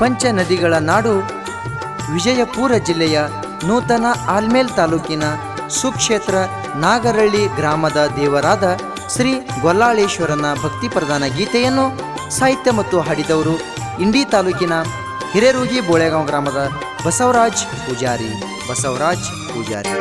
ಪಂಚ ನದಿಗಳ ನಾಡು ವಿಜಯಪುರ ಜಿಲ್ಲೆಯ ನೂತನ ಆಲ್ಮೇಲ್ ತಾಲೂಕಿನ ಸುಕ್ಷೇತ್ರ ನಾಗರಳ್ಳಿ ಗ್ರಾಮದ ದೇವರಾದ ಶ್ರೀ ಗೊಲ್ಲಾಳೇಶ್ವರನ ಭಕ್ತಿ ಪ್ರಧಾನ ಗೀತೆಯನ್ನು ಸಾಹಿತ್ಯ ಮತ್ತು ಹಾಡಿದವರು ಇಂಡಿ ತಾಲೂಕಿನ ಹಿರೇರೂಗಿ ಬೋಳೆಗಾಂವ್ ಗ್ರಾಮದ ಬಸವರಾಜ್ ಪೂಜಾರಿ. ಬಸವರಾಜ್ ಪೂಜಾರಿ.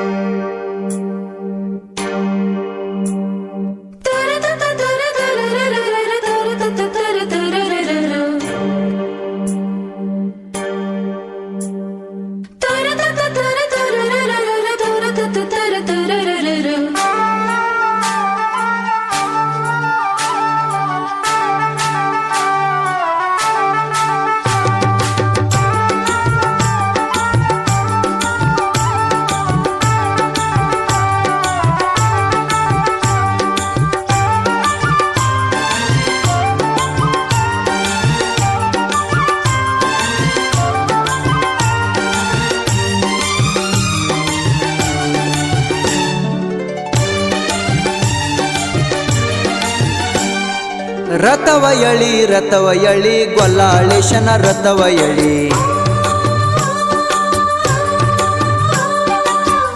ರಥವ ಎಳಿ ರಥವ ಎಳಿ, ಗೊಲ್ಲಾಳೇಶನ ರಥವ ಎಳಿ.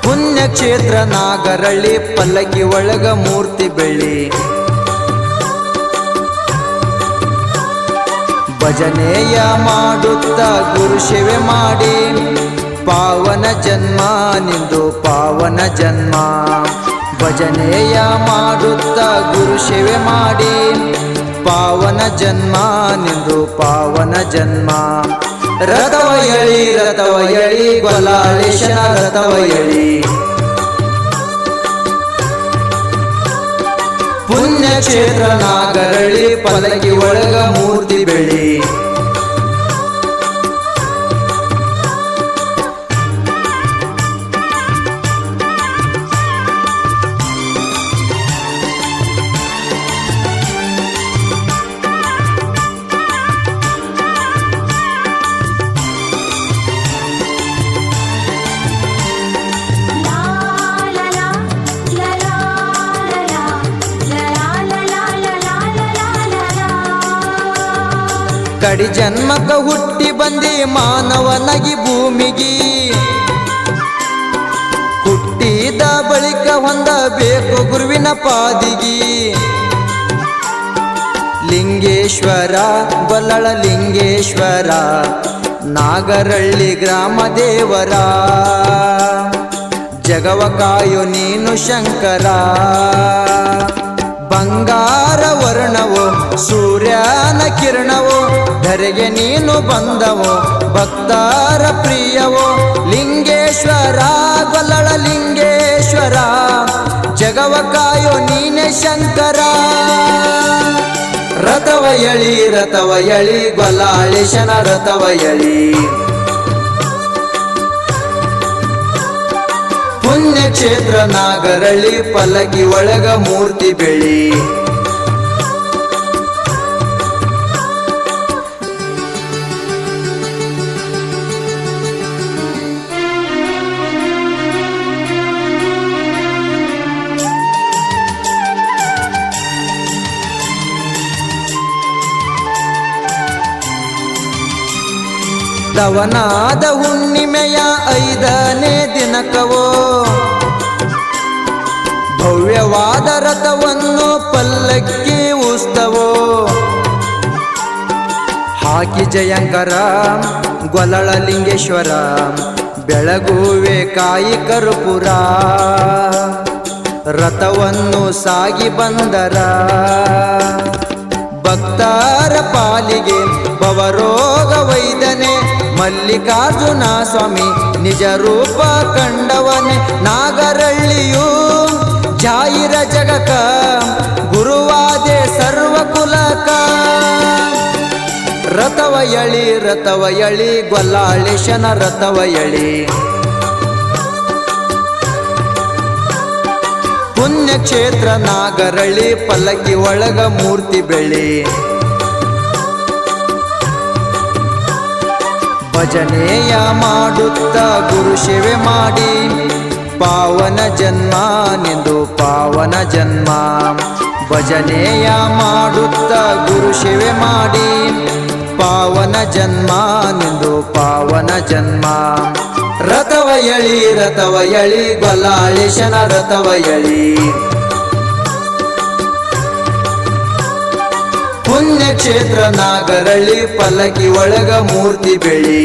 ಪುಣ್ಯಕ್ಷೇತ್ರ ನಾಗರಳ್ಳಿ ಪಲ್ಲಕ್ಕಿ ಒಳಗ ಮೂರ್ತಿ ಬೆಳ್ಳಿ ಭಜನೆಯ ಮಾಡುತ್ತ ಗುರು ಸೇವೆ ಮಾಡಿ, ಪಾವನ ಜನ್ಮ ನಿಂದು ಪಾವನ ಜನ್ಮ. ಭಜನೆಯ ಮಾಡುತ್ತ ಗುರು ಸೇವೆ ಮಾಡಿ ಪಾವನ ಜನ್ಮ ನಿಂದು ಪಾವನ ಜನ್ಮ. ರಥವ ಎಳಿ ರಥವ ಎಳಿ ಗೊಲಾಳೇಶನ ರಥವ ಎಳಿ. ಪುಣ್ಯಕ್ಷೇತ್ರ ನಾಗರಳಿ ಪಲಕಿ ಒಳಗ ಮೂರ್ತಿ ಬೆಳಿ. ಕಡಿ ಜನ್ಮಕ ಹುಟ್ಟಿ ಬಂದಿ ಮಾನವನಗಿ ಭೂಮಿಗಿ. ಹುಟ್ಟಿದ ಬಳಿಕ ಹೊಂದಬೇಕು ಗುರುವಿನ ಪಾದಿಗಿ. ಲಿಂಗೇಶ್ವರ, ಬಲಳ ಲಿಂಗೇಶ್ವರ, ನಾಗರಳ್ಳಿ ಗ್ರಾಮ ದೇವರ. ಜಗವ ಕಾಯು ನೀನು ಶಂಕರ. ಬಂಗಾರ ವರ್ಣವೋ ಸೂರ್ಯನ ಕಿರಣವೋ ಧರೆಗೆ ನೀನು ಬಂದವೋ, ಭಕ್ತಾರ ಪ್ರಿಯವೋ, ಲಿಂಗೇಶ್ವರ, ಗೊಲ್ಲಳ ಲಿಂಗೇಶ್ವರ ಜಗವ ಕಾಯೋ ನೀನೆ ಶಂಕರ. ರಥವ ಎಳಿ ರಥವ ಎಳಿ ಗೊಲ್ಲಾಳೇಶನ ರಥವ ಎಳಿ. ಪುಣ್ಯಕ್ಷೇತ್ರ ನಾಗರಳಿ ಪಲಗಿ ಒಳಗ ಮೂರ್ತಿ ಬೆಳಿ. ದವನಾದ ಹುಣ್ಣಿಮೆಯ ಐದನೇ ದಿನಕವೋ? ಭವ್ಯವಾದ ರಥವನ್ನು ಪಲ್ಲಕ್ಕಿ ಉಸ್ತವೋ? ಹಾಕಿ ಜಯಂಕರ ಗೊಲಳಲಿಂಗೇಶ್ವರ ಬೆಳಗುವೆ ಕಾಯಿ ಕರುಪುರ. ರಥವನ್ನು ಸಾಗಿ ಬಂದರ. ಭಕ್ತರ ಪಾಲಿಗೆ ವೈದನೆ ಮಲ್ಲಿಕಾರ್ಜುನ ಸ್ವಾಮಿ ನಿಜ ರೂಪ ಕಂಡವನೆ ನಾಗರಳ್ಳಿಯು. ಜಾಯಿರ ಜಗಕ ಗುರುವಾದೆ ಸರ್ವ ಕುಲಕ ರಥವಯಳಿ ಎಳಿ ರಥವ ಎಳಿ ರಥವಯಳಿ. ರಥವ ಎಳಿ ಪುಣ್ಯಕ್ಷೇತ್ರ ನಾಗರಳಿ ಪಲ್ಲಕ್ಕಿ ಒಳಗ ಮೂರ್ತಿ ಬೆಳಿ ಭಜನೆಯ ಮಾಡುತ್ತ ಗುರು ಸೇವೆ ಮಾಡಿ. ಪಾವನ ಜನ್ಮ ನಿಂದು ಪಾವನ ಜನ್ಮ. ಭಜನೆಯ ಮಾಡುತ್ತ ಗುರು ಸೇವೆ ಮಾಡಿ. ಪಾವನ ಜನ್ಮ ನಿಂದು ಪಾವನ ಜನ್ಮ. ರಥವ ಎಳಿ ರಥವ ಎಳಿ ಗೊಲ್ಲಾಳೇಶನ ರಥವ ಎಳಿ. ಪುಣ್ಯಕ್ಷೇತ್ರ ನಾಗರಳ್ಳಿ ಪಲ್ಲಕ್ಕಿ ಒಳಗ ಮೂರ್ತಿ ಬೆಳಿ.